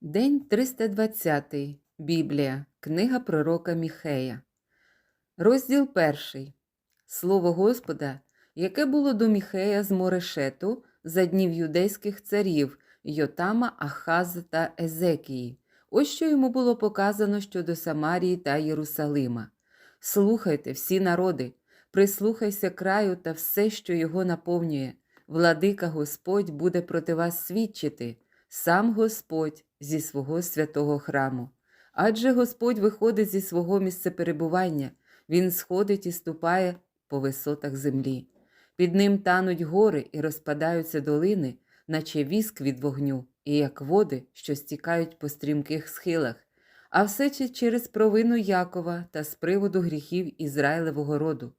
День 320. Біблія. Книга пророка Міхея. Розділ перший. Слово Господа, яке було до Міхея з Морешету за днів юдейських царів Йотама, Ахаза та Езекії. Ось що йому було показано щодо Самарії та Єрусалима. Слухайте, всі народи, прислухайся краю та все, що його наповнює. Владика Господь буде проти вас свідчити, сам Господь зі свого святого храму. Адже Господь виходить зі свого місця перебування, Він сходить і ступає по висотах землі. Під ним тануть гори і розпадаються долини, наче віск від вогню, і як води, що стікають по стрімких схилах, а все через провину Якова та з приводу гріхів Ізраїлевого роду.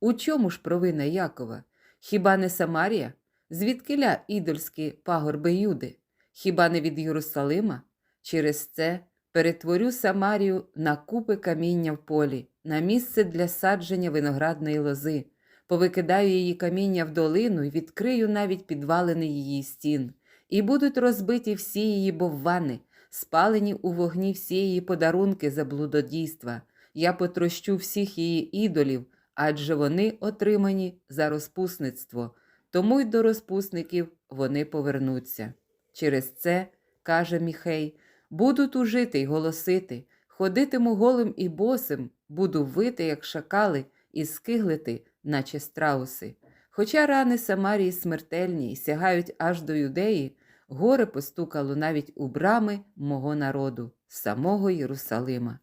У чому ж провина Якова? Хіба не Самарія? Звідкиля ідольські пагорби Юди? Хіба не від Єрусалима? Через це перетворю Самарію на купи каміння в полі, на місце для садження виноградної лози, повикидаю її каміння в долину і відкрию навіть підвалини її стін, і будуть розбиті всі її боввани, спалені у вогні всі її подарунки за блудодійства. Я потрощу всіх її ідолів, адже вони отримані за розпусництво, тому й до розпусників вони повернуться. Через це, каже Міхей, буду тужити й голосити, ходитиму голим і босим, буду вити, як шакали, і скиглити, наче страуси. Хоча рани Самарії смертельні й сягають аж до юдеї, горе постукало навіть у брами мого народу, самого Єрусалима.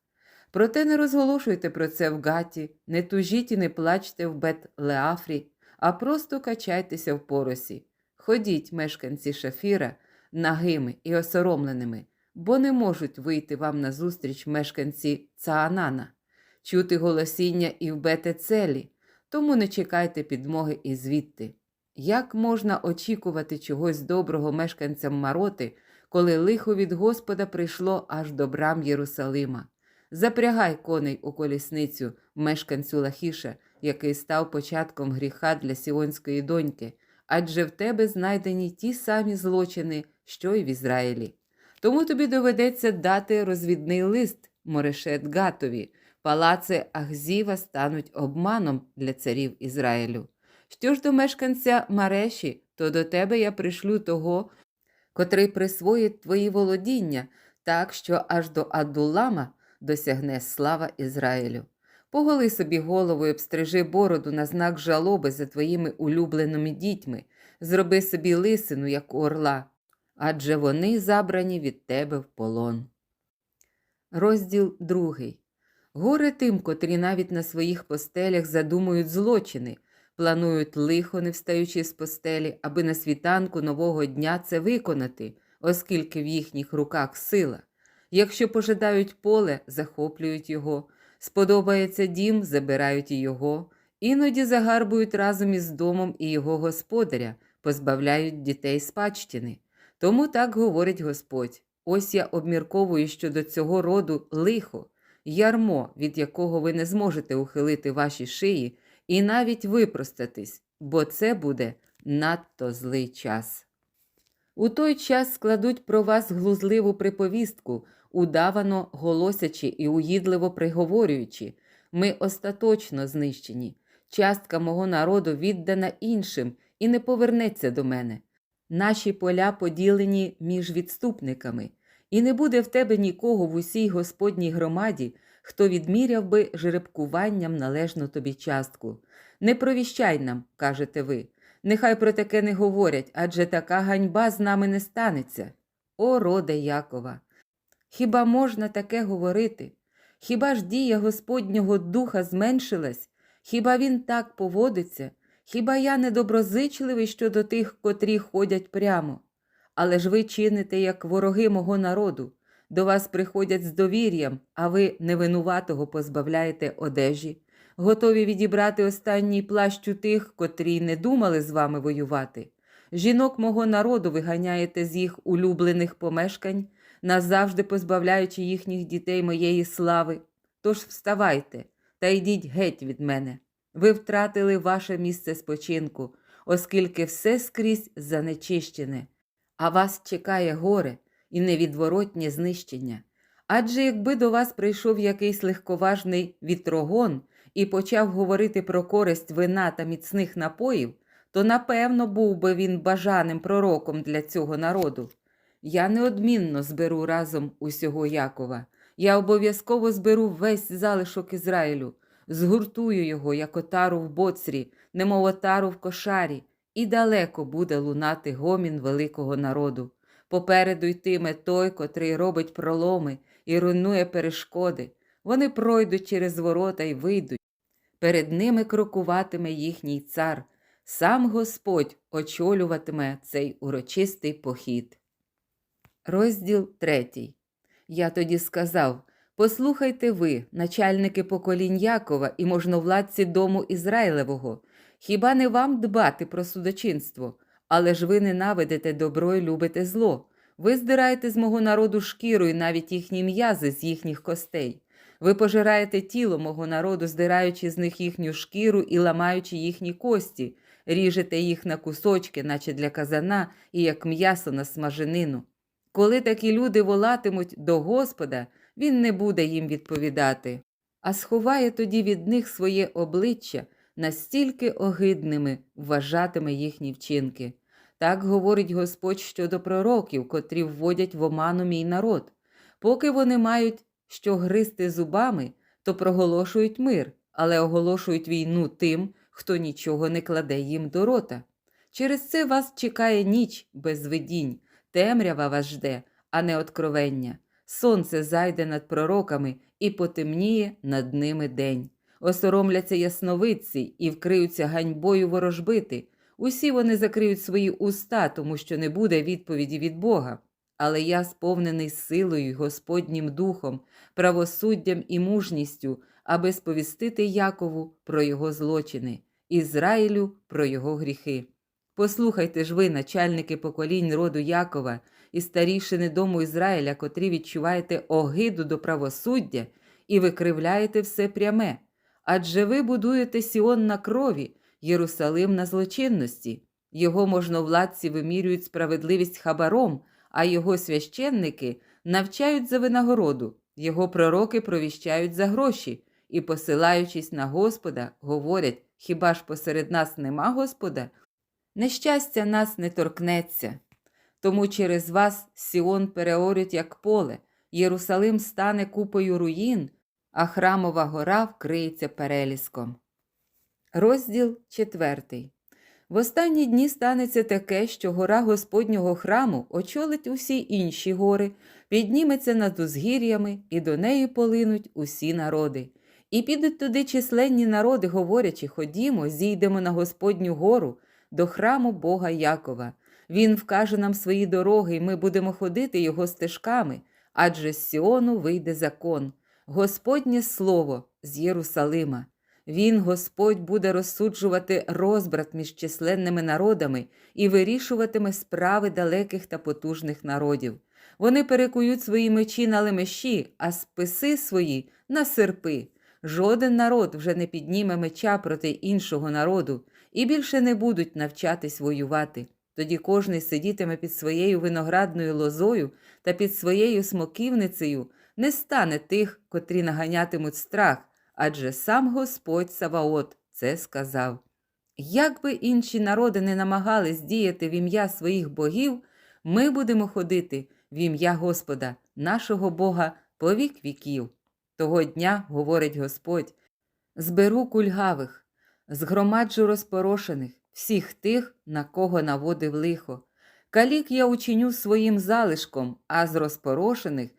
Проте не розголошуйте про це в Гаті, не тужіть і не плачте в Бет-Леафрі, а просто качайтеся в поросі. Ходіть, мешканці Шафіра, нагими і осоромленими, бо не можуть вийти вам назустріч мешканці Цаанана, чути голосіння і в Бетецелі, тому не чекайте підмоги і звідти. Як можна очікувати чогось доброго мешканцям Мароти, коли лихо від Господа прийшло аж до брам Єрусалима? Запрягай коней у колісницю мешканцю Лахіша, який став початком гріха для сіонської доньки, адже в тебе знайдені ті самі злочини, що й в Ізраїлі. Тому тобі доведеться дати розвідний лист Морешет Гатові, палаци Ахзіва стануть обманом для царів Ізраїлю. Що ж до мешканця Мареші, то до тебе я пришлю того, котрий присвоїть твої володіння, так що аж до Адулама досягне слава Ізраїлю. Поголи собі голову і обстрижи бороду на знак жалоби за твоїми улюбленими дітьми, зроби собі лисину, як у орла, адже вони забрані від тебе в полон. Розділ другий. Горе тим, котрі навіть на своїх постелях задумують злочини, планують лихо, не встаючи з постелі, аби на світанку нового дня це виконати, оскільки в їхніх руках сила. Якщо пожадають поле, захоплюють його, сподобається дім, забирають його, іноді загарбують разом із домом і його господаря, позбавляють дітей спадщини. Тому так говорить Господь: ось я обмірковую щодо цього роду лихо, ярмо, від якого ви не зможете ухилити ваші шиї і навіть випростатись, бо це буде надто злий час. У той час складуть про вас глузливу приповістку, удавано голосячи і уїдливо приговорюючи ми остаточно знищені. Частка мого народу віддана іншим і не повернеться до мене. Наші поля поділені між відступниками, і не буде в тебе нікого в усій Господній громаді, хто відміряв би жеребкуванням належну тобі частку. Не провіщай нам, кажете ви. Нехай про таке не говорять, адже така ганьба з нами не станеться. О, роде Якова! Хіба можна таке говорити? Хіба ж дія Господнього духа зменшилась? Хіба він так поводиться? Хіба я недоброзичливий щодо тих, котрі ходять прямо? Але ж ви чините, як вороги мого народу. До вас приходять з довір'ям, а ви невинуватого позбавляєте одежі, готові відібрати останній плащ у тих, котрі не думали з вами воювати. Жінок мого народу виганяєте з їх улюблених помешкань, назавжди позбавляючи їхніх дітей моєї слави. Тож вставайте та йдіть геть від мене. Ви втратили ваше місце спочинку, оскільки все скрізь занечищене, а вас чекає горе, і невідворотнє знищення. Адже якби до вас прийшов якийсь легковажний вітрогон і почав говорити про користь вина та міцних напоїв, то напевно був би він бажаним пророком для цього народу. Я неодмінно зберу разом усього Якова. Я обов'язково зберу весь залишок Ізраїлю, згуртую його, як отару в боцрі, немов отару в кошарі, і далеко буде лунати гомін великого народу. Попереду йтиме той, котрий робить проломи і руйнує перешкоди. Вони пройдуть через ворота й вийдуть. Перед ними крокуватиме їхній цар. Сам Господь очолюватиме цей урочистий похід. Розділ третій. Я тоді сказав: Послухайте ви, начальники поколінь Якова і можновладці дому Ізраїлевого, хіба не вам дбати про судочинство? Але ж ви ненавидите добро і любите зло. Ви здираєте з мого народу шкіру і навіть їхні м'язи з їхніх костей. Ви пожираєте тіло мого народу, здираючи з них їхню шкіру і ламаючи їхні кості, ріжете їх на кусочки, наче для казана, і як м'ясо на смаженину. Коли такі люди волатимуть до Господа, він не буде їм відповідати, а сховає тоді від них своє обличчя, настільки огидними вважатиме їхні вчинки. Так говорить Господь щодо пророків, котрі вводять в оману мій народ. Поки вони мають що гризти зубами, то проголошують мир, але оголошують війну тим, хто нічого не кладе їм до рота. Через це вас чекає ніч без видінь, темрява вас жде, а не откровення. Сонце зайде над пророками і потемніє над ними день. Осоромляться ясновидці і вкриються ганьбою ворожбити. Усі вони закриють свої уста, тому що не буде відповіді від Бога. Але я, сповнений силою Господнім духом, правосуддям і мужністю, аби сповістити Якову про його злочини, Ізраїлю про його гріхи. Послухайте ж ви, начальники поколінь роду Якова і старішини дому Ізраїля, котрі відчуваєте огиду до правосуддя і викривляєте все пряме. Адже ви будуєте Сіон на крові, Єрусалим на злочинності. Його можновладці вимірюють справедливість хабаром, а його священники навчають за винагороду, його пророки провіщають за гроші і, посилаючись на Господа, говорять: хіба ж посеред нас нема Господа? Нещастя нас не торкнеться. Тому через вас Сіон переорють, як поле, Єрусалим стане купою руїн, а храмова гора вкриється переліском. Розділ четвертий. В останні дні станеться таке, що гора Господнього храму очолить усі інші гори, підніметься над узгір'ями, і до неї полинуть усі народи. І підуть туди численні народи, говорячи: Ходімо, зійдемо на Господню гору, до храму Бога Якова. Він вкаже нам свої дороги, і ми будемо ходити його стежками, адже з Сіону вийде закон, Господнє слово з Єрусалима. Він, Господь, буде розсуджувати розбрат між численними народами і вирішуватиме справи далеких та потужних народів. Вони перекують свої мечі на лемеші, а списи свої на серпи. Жоден народ вже не підніме меча проти іншого народу і більше не будуть навчатись воювати. Тоді кожний сидітиме під своєю виноградною лозою та під своєю смоківницею, не стане тих, котрі наганятимуть страх адже сам Господь Саваот це сказав. Як би інші народи не намагались діяти в ім'я своїх богів, ми будемо ходити в ім'я Господа, нашого Бога, по вік віків. Того дня, говорить Господь, зберу кульгавих, згромаджу розпорошених, всіх тих, на кого наводив лихо. Калік я учиню своїм залишком, а з розпорошених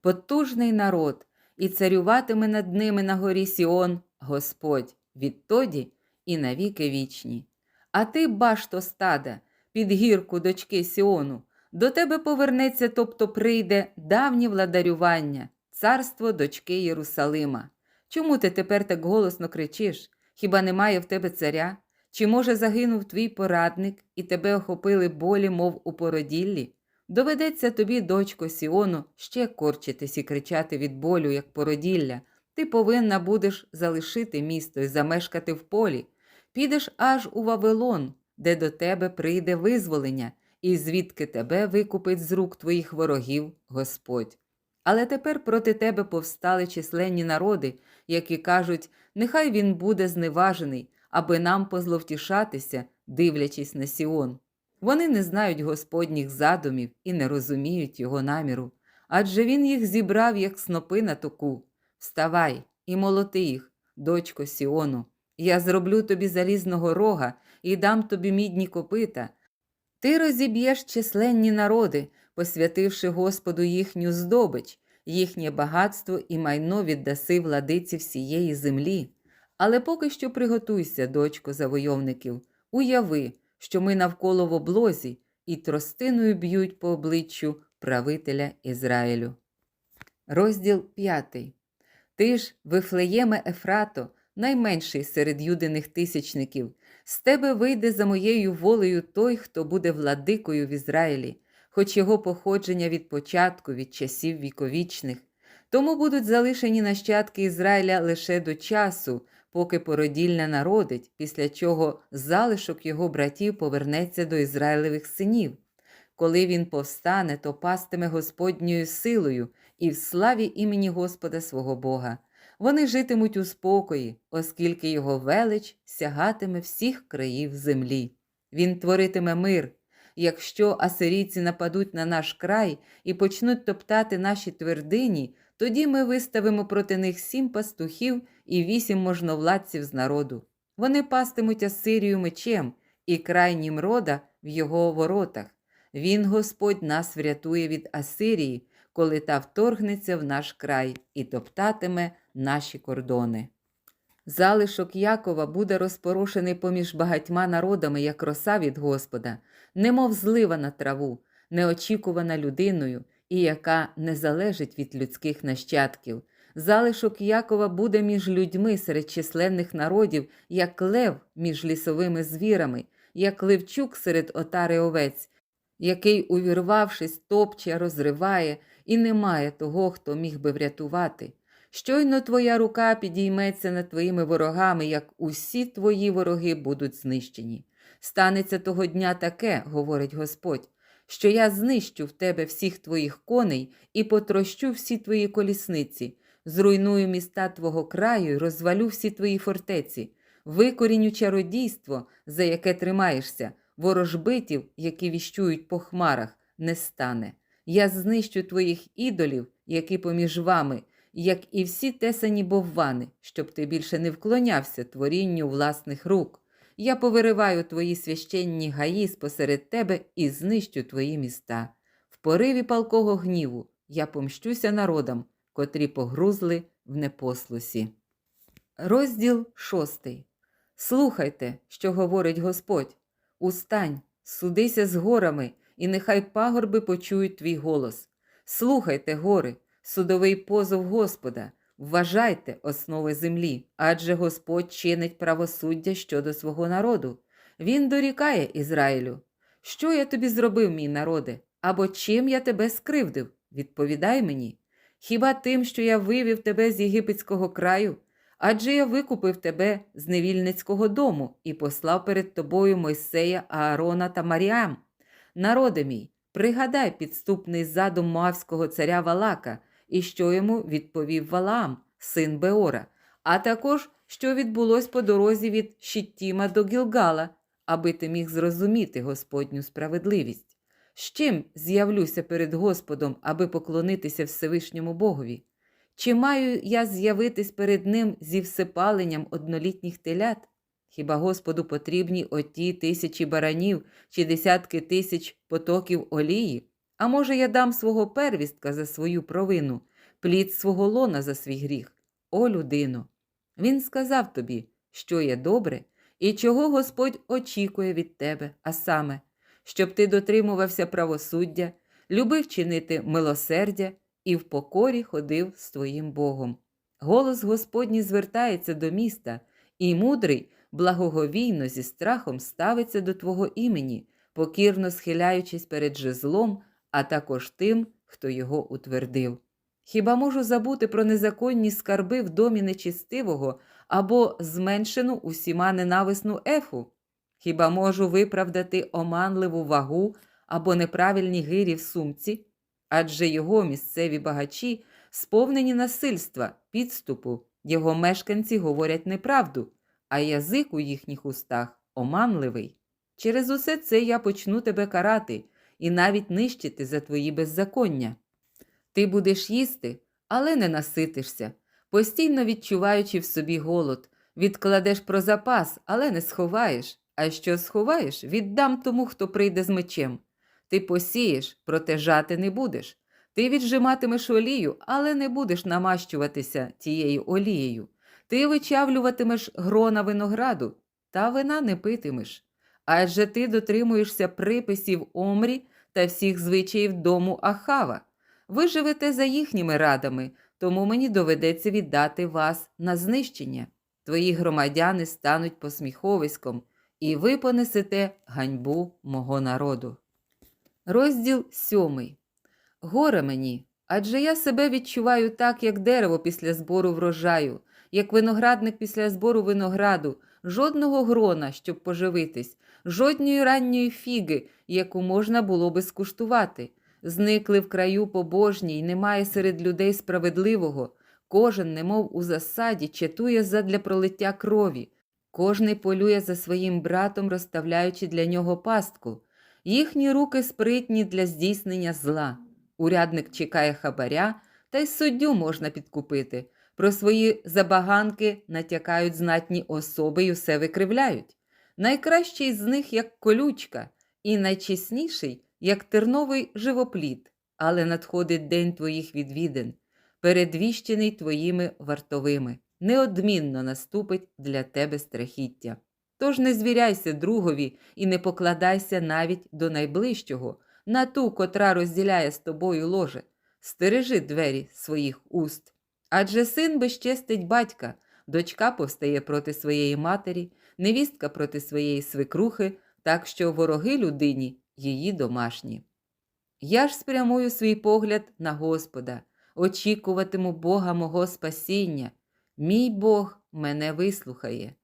потужний народ, і царюватиме над ними на горі Сіон Господь відтоді і навіки вічні. А ти, башто стада, під гірку дочки Сіону, до тебе повернеться, тобто прийде давнє владарювання, царство дочки Єрусалима. Чому ти тепер так голосно кричиш? Хіба немає в тебе царя? Чи, може, загинув твій порадник, і тебе охопили болі, мов у породіллі? Доведеться тобі, дочко Сіону, ще корчитись і кричати від болю, як породілля. Ти повинна будеш залишити місто і замешкати в полі. Підеш аж у Вавилон, де до тебе прийде визволення, і звідки тебе викупить з рук твоїх ворогів Господь. Але тепер проти тебе повстали численні народи, які кажуть, нехай він буде зневажений, аби нам позловтішатися, дивлячись на Сіон. Вони не знають Господніх задумів і не розуміють його наміру, адже він їх зібрав, як снопи на току. Вставай і молоти їх, дочко Сіону. Я зроблю тобі залізного рога і дам тобі мідні копита. Ти розіб'єш численні народи, посвятивши Господу їхню здобич, їхнє багатство і майно віддаси владиці всієї землі. Але поки що приготуйся, дочко завойовників, уяви, що ми навколо в облозі і тростиною б'ють по обличчю правителя Ізраїлю. Розділ 5. Ти ж, Вифлеєме Ефрато, найменший серед юдиних тисячників, з тебе вийде за моєю волею той, хто буде владикою в Ізраїлі, хоч його походження від початку, від часів віковічних. Тому будуть залишені нащадки Ізраїля лише до часу, поки породільня народить, після чого залишок його братів повернеться до Ізраїлевих синів. Коли він повстане, то пастиме Господньою силою і в славі імені Господа свого Бога. Вони житимуть у спокої, оскільки його велич сягатиме всіх країв землі. Він творитиме мир. Якщо асирійці нападуть на наш край і почнуть топтати наші твердині, тоді ми виставимо проти них сім пастухів і вісім можновладців з народу. Вони пастимуть Асирію мечем і крайнім рода в його воротах. Він, Господь, нас врятує від Асирії, коли та вторгнеться в наш край і топтатиме наші кордони. Залишок Якова буде розпорошений поміж багатьма народами, як роса від Господа, немов злива на траву, неочікувана людиною і яка не залежить від людських нащадків. Залишок Якова буде між людьми серед численних народів, як лев між лісовими звірами, як левчук серед отари овець, який, увірвавшись, топче, розриває, і немає того, хто міг би врятувати. Щойно твоя рука підійметься над твоїми ворогами, як усі твої вороги будуть знищені. Станеться того дня таке, говорить Господь, що я знищу в тебе всіх твоїх коней і потрощу всі твої колісниці, зруйную міста твого краю і розвалю всі твої фортеці, викоріню чародійство, за яке тримаєшся, ворожбитів, які віщують по хмарах, не стане. Я знищу твоїх ідолів, які поміж вами, як і всі тесані боввани, щоб ти більше не вклонявся творінню власних рук. Я повириваю твої священні гаї спосеред тебе і знищу твої міста. В пориві палкого гніву я помщуся народам, котрі погрузли в непослусі. Розділ шостий. Слухайте, що говорить Господь. Устань, судися з горами, і нехай пагорби почують твій голос. Слухайте, гори, судовий позов Господа, вважайте основи землі, адже Господь чинить правосуддя щодо свого народу. Він дорікає Ізраїлю. Що я тобі зробив, мій народе, або чим я тебе скривдив? Відповідай мені. Хіба тим, що я вивів тебе з єгипетського краю? Адже я викупив тебе з невільницького дому і послав перед тобою Мойсея, Аарона та Маріам. Народе мій, пригадай підступний задум Моавського царя Валака, і що йому відповів Валаам, син Беора, а також що відбулось по дорозі від Щіттіма до Гілгала, аби ти міг зрозуміти Господню справедливість. З чим з'явлюся перед Господом, аби поклонитися Всевишньому Богові? Чи маю я з'явитись перед ним зі всепаленням однолітніх телят? Хіба Господу потрібні оті тисячі баранів чи десятки тисяч потоків олії? А може, я дам свого первістка за свою провину, плід свого лона за свій гріх? О, людино! Він сказав тобі, що є добре, і чого Господь очікує від тебе, а саме, щоб ти дотримувався правосуддя, любив чинити милосердя і в покорі ходив з твоїм Богом. Голос Господній звертається до міста, і мудрий благоговійно зі страхом ставиться до Твого імені, покірно схиляючись перед жезлом, а також тим, хто його утвердив. Хіба можу забути про незаконні скарби в домі нечистивого або зменшену усіма ненависну ефу? Хіба можу виправдати оманливу вагу або неправильні гирі в сумці, адже його місцеві багачі сповнені насильства, підступу, його мешканці говорять неправду, а язик у їхніх устах оманливий. Через усе це я почну тебе карати і навіть нищити за твої беззаконня. Ти будеш їсти, але не наситишся, постійно відчуваючи в собі голод, відкладеш про запас, але не сховаєш, а що сховаєш, віддам тому, хто прийде з мечем. Ти посієш, проте жати не будеш. Ти віджиматимеш олію, але не будеш намащуватися тією олією. Ти вичавлюватимеш грона винограду, та вина не питимеш. Адже ти дотримуєшся приписів Омрі та всіх звичаїв дому Ахава. Ви живете за їхніми радами, тому мені доведеться віддати вас на знищення. Твої громадяни стануть посміховиськом, і ви понесете ганьбу мого народу. Розділ сьомий. Горе мені, адже я себе відчуваю так, як дерево після збору врожаю, як виноградник після збору винограду, жодного грона, щоб поживитись, жодної ранньої фіги, яку можна було би скуштувати. Зникли в краю побожні й немає серед людей справедливого. Кожен, немов у засаді, чатує задля пролиття крові. Кожний полює за своїм братом, розставляючи для нього пастку. Їхні руки спритні для здійснення зла. Урядник чекає хабаря, та й суддю можна підкупити. Про свої забаганки натякають знатні особи й усе викривляють. Найкращий з них як колючка, і найчесніший як терновий живоплід, але надходить день твоїх відвідин, передвіщений твоїми вартовими, неодмінно наступить для тебе страхіття. Тож не звіряйся другові і не покладайся навіть до найближчого, на ту, котра розділяє з тобою ложе, стережи двері своїх уст. Адже син безчестить батька, дочка повстає проти своєї матері, невістка проти своєї свекрухи, так що вороги людині її домашні. Я ж спрямую свій погляд на Господа, очікуватиму Бога мого спасіння. Мій Бог мене вислухає.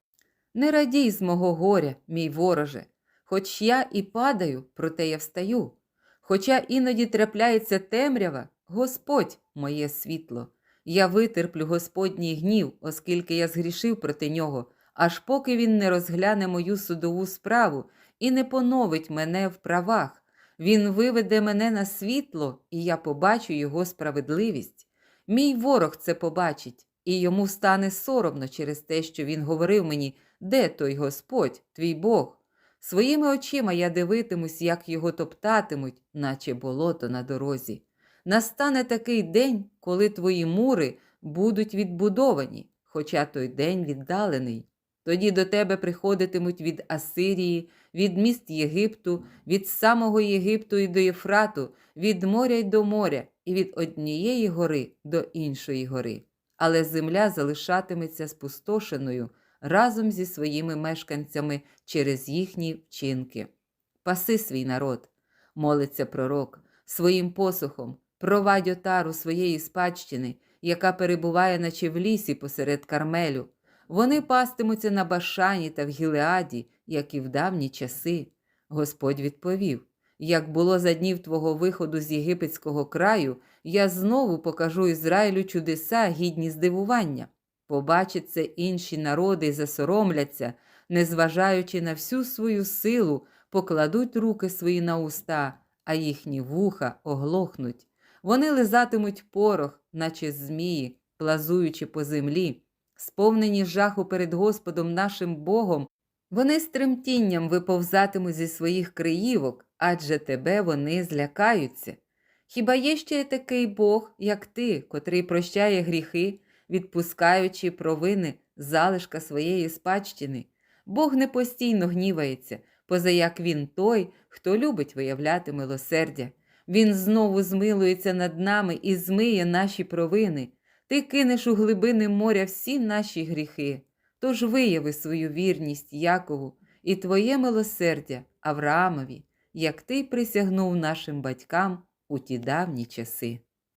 Не радій з мого горя, мій вороже, хоч я і падаю, проте я встаю. Хоча іноді трапляється темрява, Господь моє світло. Я витерплю Господній гнів, оскільки я згрішив проти нього, аж поки він не розгляне мою судову справу і не поновить мене в правах. Він виведе мене на світло, і я побачу його справедливість. Мій ворог це побачить, і йому стане соромно через те, що він говорив мені, де той Господь, твій Бог. Своїми очима я дивитимусь, як його топтатимуть, наче болото на дорозі. Настане такий день, коли твої мури будуть відбудовані, хоча той день віддалений. Тоді до тебе приходитимуть від Асирії, від міст Єгипту, від самого Єгипту і до Єфрату, від моря й до моря, і від однієї гори до іншої гори. Але земля залишатиметься спустошеною разом зі своїми мешканцями через їхні вчинки. Паси свій народ, молиться пророк, своїм посухом, провадь отару своєї спадщини, яка перебуває, наче в лісі посеред Кармелю. Вони пастимуться на Башані та в Гілеаді, як і в давні часи. Господь відповів: Як було за днів твого виходу з єгипетського краю, я знову покажу Ізраїлю чудеса, гідні здивування. Побачать це інші народи засоромляться, незважаючи на всю свою силу, покладуть руки свої на уста, а їхні вуха оглохнуть. Вони лизатимуть порох, наче змії, плазуючи по землі, сповнені жаху перед Господом нашим Богом, вони з тремтінням виповзатимуть зі своїх криївок, адже тебе вони злякаються. Хіба є ще такий Бог, як ти, котрий прощає гріхи, відпускаючи провини залишка своєї спадщини? Бог не постійно гнівається, позаяк він той, хто любить виявляти милосердя. Він знову змилується над нами і змиє наші провини. Ти кинеш у глибини моря всі наші гріхи. Тож вияви свою вірність Якову і твоє милосердя Авраамові, як ти присягнув нашим батькам у ті давні часи.